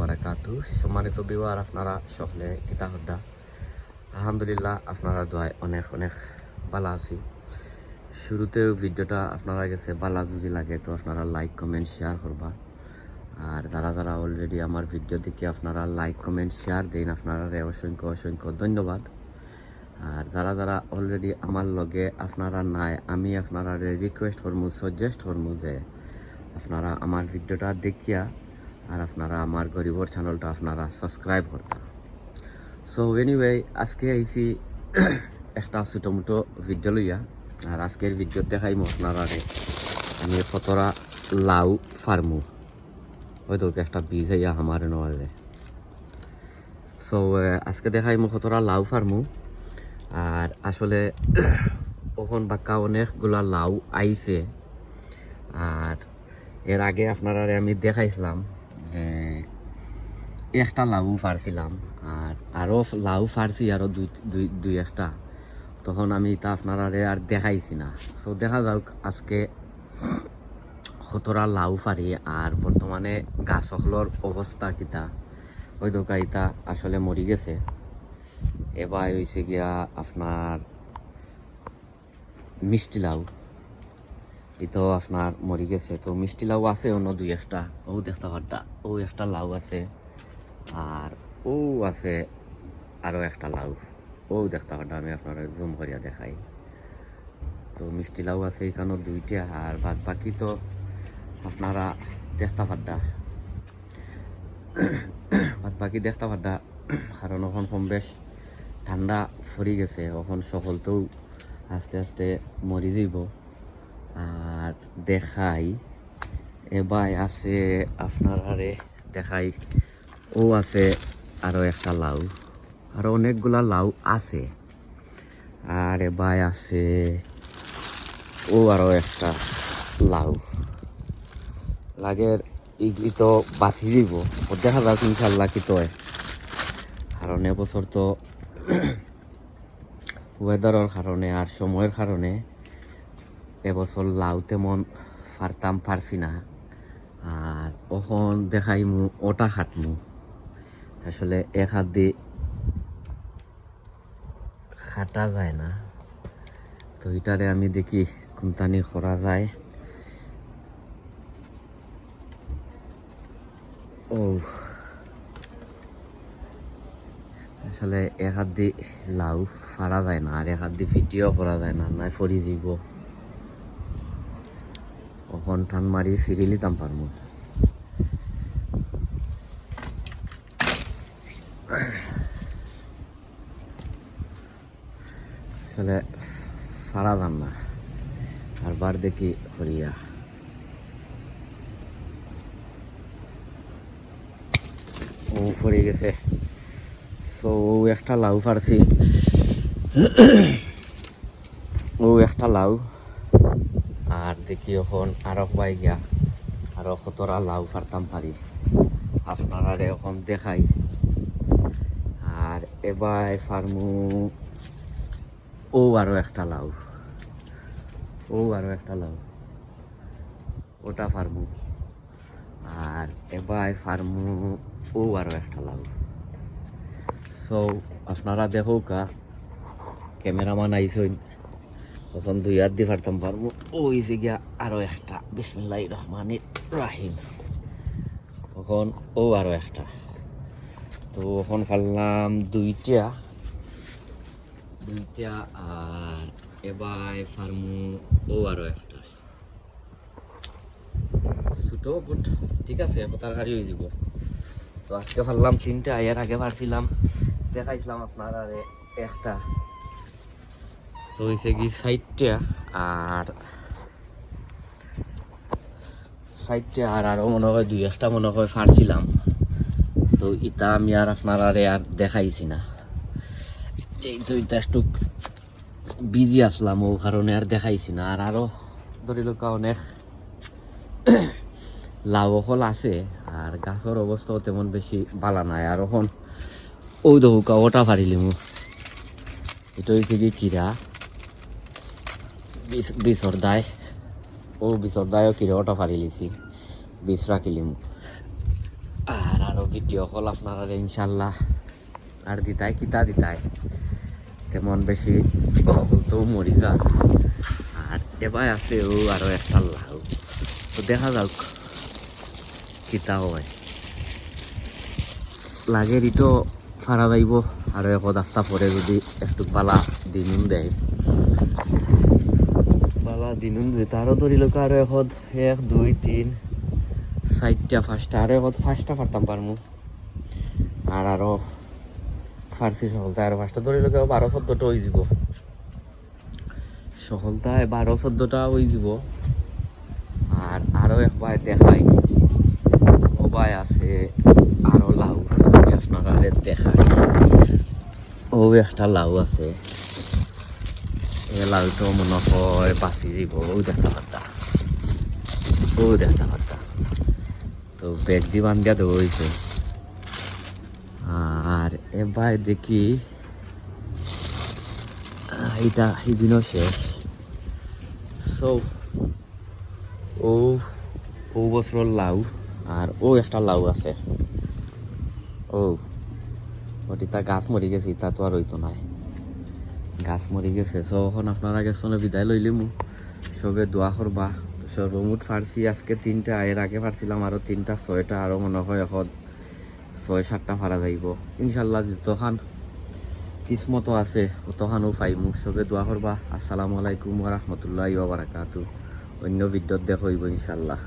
বারাকাতু সম্মানিত বিবার আপনারা সকলে কিতা হদ্দা আলহামদুলিল্লাহ আপনারা দোয়ায় অনেক অনেক ভালো আছি শুরুতেও ভিডিওটা আপনারা গেছে ভালো যদি লাগে তো আপনারা লাইক কমেন্ট শেয়ার করবা আর যারা যারা অলরেডি আমার ভিডিও দেখে আপনারা লাইক কমেন্ট শেয়ার দিন আপনারা অসংখ্য অসংখ্য ধন্যবাদ আর যারা যারা অলরেডি আমার লগে আপনারা নাই আমি আপনারা রিকোয়েস্ট করব সাজেস্ট করব যে আপনারা আমার ভিডিওটা দেখিয়া আর আপনারা আমার গরিবর চ্যানেলটা আপনারা সাবস্ক্রাইব করতাম সো এনিওয়ে আজকে আইসি একটা ছোটো মোটো ভিডিও লইয়া। আর আজকের ভিডিও দেখাইমো আপনারা আমি কতরা লাউ ফার্মু। হয়তো একটা বীজ আইয়া আমার নয় সো আজকে দেখাইমো কতরা লাউ ফার্মু। আর আসলে ওখন বাক্কা অনেকগুলা লাউ আইছে। আর এর আগে আপনারা আমি দেখাইছিলাম। যে একটা লাউ ফারছিলাম আর আরও লাউ ফারছি আরও দুই দুই দুই একটা। তখন আমি তা আপনারা আর দেখাইছি না। সো দেখা যাক আজকে সতরা লাউ ফারি আর বর্তমানে গাছগুলোর অবস্থা কিতা। ওই দোকা ইতা আসলে মরি গেছে। এবার হয়েছে গিয়া আপনার মিষ্টি লাউ। এটাও আপনার মরি গেছে। তো মিষ্টি লাউ আছে অন্য দুই একটা। ও দেখতে পারটা ও একটা লাউ আছে। আর ও আছে আরও একটা লাউ ও দেখতে পারটা আমি আপনারা জুম করিয়া দেখাই। তো মিষ্টি লাউ আছে এখানেও দুইটা। আর বাদ বাকি তো আপনারা দেখতে পারটা বাদ বাকি দেখতে পারটা কারণ এখন কম বেশ। ঠান্ডা ফুরি গেছে। এখন সকলতেও আস্তে আস্তে মরি যাইব আর দেখাই। এবার আছে আপনার আরে দেখাই। ও আছে আরও একটা লাউ। আরও অনেকগুলা লাউ আছে। আর এবার আছে, ও আরও একটা লাউ। লাগের ইগলি তো বাঁচি ও দেখা যাক ইনশাল্লাহ কি তো কারণ এবছর তো ওয়েদারের কারণে আর সময়ের কারণে এবছর লাউ তেমন ফারতাম পারছি না আর ওখন দেখাইমু ওটা খাটমু আসলে এক হাত দিয়ে খাটা যায় না। তো এটারে আমি দেখি কোনটানি করা যায়। ও আসলে এক হাত দিয়ে লাউ ফারা যায় না আর এক হাত দিয়ে ভিডিও করা যায় না, নাই ফরি যাব ওখন টান মারি ফিরি লিতাম পারমু আসলে ফারা যান না, আর বার দেখি হরিয়া ও ফরি গেছে। সো ও একটা লাউ ফারছি ও একটা লাউ। আর দেখি এখন আরও পাই গিয়া। আরও কতরা লাউ ফারতাম পারি। আপনারা এখন দেখাই। আর এবার ফার্মু ও আরও একটা লাউ। ও আরও একটা লাউ। ওটা ফার্মু আর এবার ফার্মু ও আরও একটা লাউ। সো আপনারা দেখো কা ক্যামেরাম্যান আইসইন তখন দুই হাত দিয়ে পারতাম পারব। ওই যে গিয়া আরও একটা। বিসমিল্লাহ রহমান রাহিম। তখন ও আরও একটা। তো এখন ফাললাম দুইটা। দুইটা আর এবার ফার্মু ও আরও একটা। ছোটো বুট ঠিক আছে তার গাড়ি হয়ে যাব। তো আজকে ফাললাম তিনটা, এর আগে পারছিলাম। দেখাইছিলাম আপনার আর একটা। তো হয়েছে কি সাইডটা আর সাইডটা আর আরও মনে হয় দুই একটা মনে হয় ফারছিলাম তো ইটা আমি আর আপনার আরে আর দেখাইছি না। এই তো এটা একটু বিজি আসলাম, ও কারণে আর দেখাইছি না। আর আরও ধরি লোক অনেক লাভ ফল আছে, আর গাছের অবস্থাও তেমন বেশি বালা নাই। আর এখন ও দৌকা ওটা পারিলিম এটা হয়েছে কি কিরা? বিছর দায় ও বিছর দায়ও কিরা ওটা পারি লিছি। বিষ রাখিলিম আর আরও ভিডিও কল আপনারা ইনশাল্লাহ। আর দিতাই, কিতা দিতাই। তেমন বেশি তো মরি যা। আর এবার আছে ও আরও একটা লাউ তো দেখা যাক কিতা হয়। লাগে রিটো ফারা যাইব আর এক রাস্তা পরে যদি একটু পালা দিনুন দেয় দিনুন তারও ধরি লোক আরও এখন এক, দুই, তিন চারটা পাঁচটা আরও এখন পাঁচটা পারতাম পারমু আর আরও ফার্সি সহলতা আর পাঁচটা ধরি লোক বারো চোদ্দটা হয়ে যাব। সহলতায় বারো চোদ্দটা হয়ে যাব। আর আরও একবার দেখাই। সবাই আছে আরও লাউ আপনারা দেখাই। ও একটা লাউ আছে। এই লাউটো মনে হয় বাঁচি যাব ও দেখতে পারতা ও দেখতে পারতা তো বেগ দি বান্ধিয়া দেবো হয়েছে আর এবার দেখি সেদিনও শেষ। সো ও ও বছর লাউ আর ও একটা লাউ আছে। ও ওটি গাছ মরি গেছে তা তো আর হইতো নাই। গাছ মরি গেছে। সো এখন আপনারা গেছনে বিদায় লইলি মু সবে দোয়া করবা তো সর্বমোট ফার্সি আজকে তিনটা। এর আগে পারছিলাম আরও তিনটা, ছয়টা আরও মনে হয় এখন ছয়, সাতটা ফারা যাইব ইনশাল্লাহ যতখান কিসমত আছে অতখানও পাইমু সবে দোয়া করবা আসসালামু আলাইকুম রাহমাতুল্লাহি বারাকাতু অন্য ভিডিওত দেখো ইনশাল্লাহ।